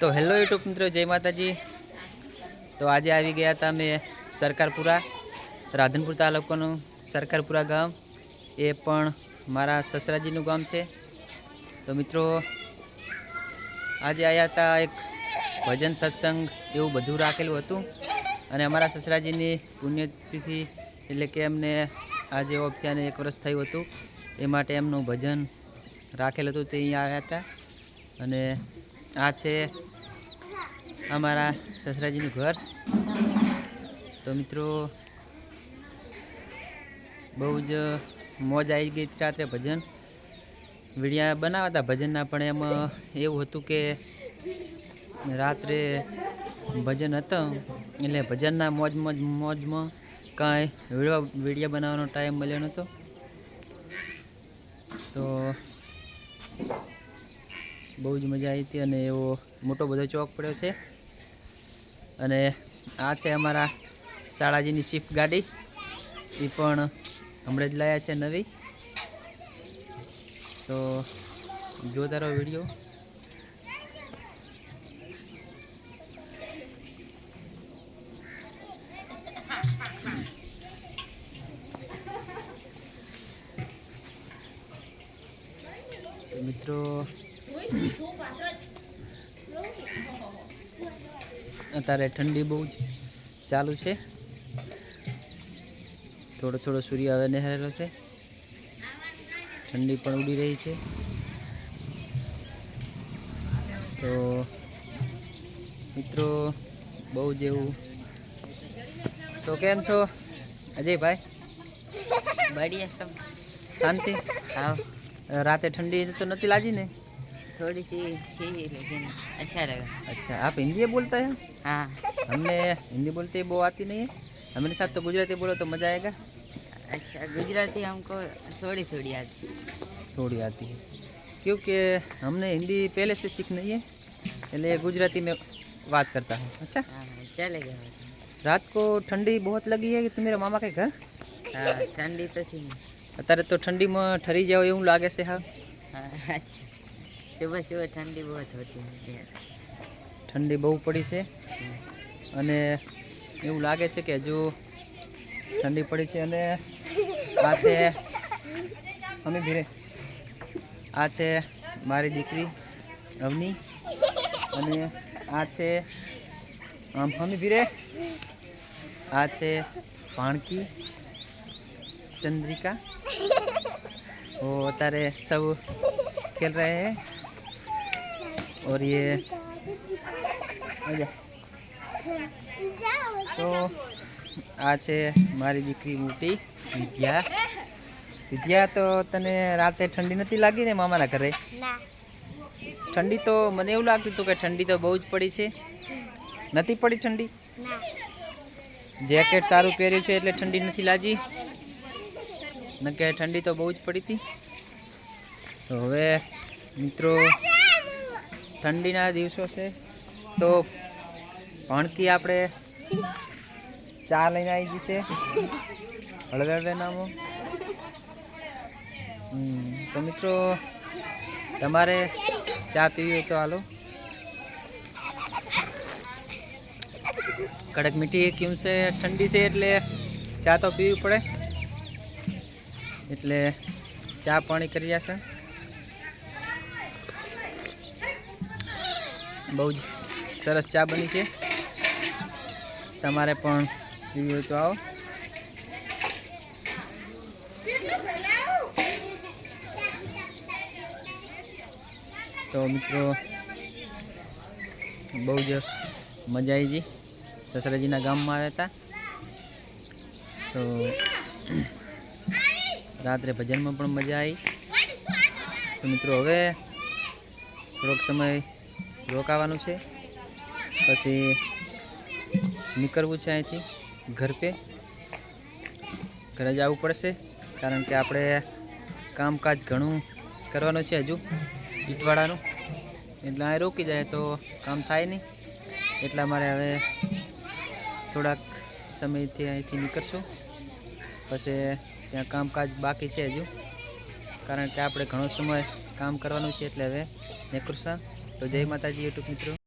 તો hello YouTube મિત્રો, જય માતાજી. તો આજે આવી ગયા હતા અમે સરકારપુરા, રાધનપુર તાલુકાનું સરકારપુરા ગામ. એ પણ મારા સસરાજીનું ગામ છે. તો મિત્રો, આજે આવ્યા હતા એક ભજન સત્સંગ એવું બધું રાખેલું હતું. અને અમારા સસરાજીની પુણ્યતિથિ એટલે કે એમને આજે ઓફ થયાને એક વર્ષ થયું હતું. એ માટે એમનું ભજન રાખેલું હતું તે અહીંયા આવ્યા હતા. અને આ છે અમારા સસરાજીનું ઘર. તો મિત્રો, બહુ જ મોજ આવી ગઈ રાત્રે ભજન. વિડીયા બનાવ્યા હતા ભજનના, પણ એમાં, એવું હતું કે રાત્રે ભજન હતો, એટલે ભજનના મોજ મોજ, મોજમાં કાંઈ વીડિયો વીડિયો બનાવવાનો ટાઈમ મળ્યો નહોતો. તો બહુ જ મજા આવી હતી અને એવો મોટો બધો ચોક પડ્યો છે. અને આ છે અમારા શાળાજીની શિફ્ટ ગાડી. એ પણ હમણાં જ લાયા છે નવી. તો જોતા રહો વીડિયો. મિત્રો અત્યારે ઠંડી બહુ જ ચાલુ છે. થોડો થોડો સૂર્ય હવે નહેરેલો છે. ઠંડી પણ ઉડી રહી છે. તો મિત્રો બહુ જ એવું. તો કેમ છો? અજયભાઈ? બળિયા શાંતિ? હા. રાતે ઠંડી તો નથી લાગી ને? थोड़ी सी थी लेकिन अच्छा लगा अच्छा आप हिंदी बोलते हैं हाँ हमने हिंदी बोलते वो आती नहीं है हमारे साथ तो गुजराती बोलो तो मज़ा आएगा अच्छा गुजराती हमको थोड़ी थोड़ी आती थोड़ी आती है क्योंकि हमने हिंदी पहले से सीख नहीं है इसलिए गुजराती में बात करता हूँ अच्छा हाँ चलेगा रात को ठंडी बहुत लगी है कि तुम्हारे मामा के घर हाँ ठंडी तो थी અત્યારે તો ઠંડીમાં ઠરી જાવ એવું લાગે છે હા हाँ अच्छा सुबह सुबह ठंडी बहुत होती है यार ઠંડી બહુ પડી છે हम्म, અને એવું લાગે છે કે હજુ ઠંડી પડી છે અને આ છે અમે ધીરે આ છે મારી દીકરી અવની અને આ છે આમ હમી ભીરે આ છે ભાણકી चंद्रिका वो तारे सब खेल रहे हैं और ये आजा તો આ છે મારી દીકરી મોટી વિદ્યા વિદ્યા તો તને રાતે ઠંડી નથી લાગી ને મામાના ઘરે ઠંડી તો મને એવું લાગતું હતું કે ઠંડી તો બહુ જ પડી છે નથી પડી ઠંડી જેકેટ સારું પહેર્યું છે એટલે ઠંડી નથી લાગી નકે ઠંડી તો બહુ જ પડી હતી તો હવે મિત્રો ઠંડીના દિવસો છે. તો ભણકી આપણે ચા લઈને આવી જશે હળવે હળવે નામો તો મિત્રો, તમારે ચા પીવી હોય તો હાલો. કડક મીઠી કેમ છે? ઠંડી છે એટલે ચા તો પીવી પડે. એટલે ચા પાણી કરી જશે બહુ જ સરસ ચા બની છે. તમારે પણ પીવી હોય તો આવો. તો મિત્રો, બહુ જ મજા આવી ગઈ. સસરાજીના ગામમાં આવ્યા હતા. તો રાત્રે ભજનમાં પણ મજા આવી. તો મિત્રો, હવે થોડોક સમય રોકાવાનું છે. પછી નીકળવું છે અહીંથી ઘર પે. ઘરે જવું પડશે, કારણ કે આપણે કામકાજ ઘણું કરવાનું છે હજુ ઈટવાળાનું એટલે અહીં રોકી જાય તો કામ થાય નહીં. એટલા મારે હવે થોડાક સમયથી અહીંથી નીકળશું. પછી ત્યાં કામકાજ બાકી છે હજુ, કારણ કે આપણે ઘણો સમય કામ કરવાનું છે એટલે હવે નીકળશું. તો જય માતાજી યુટ્યુબ મિત્રો.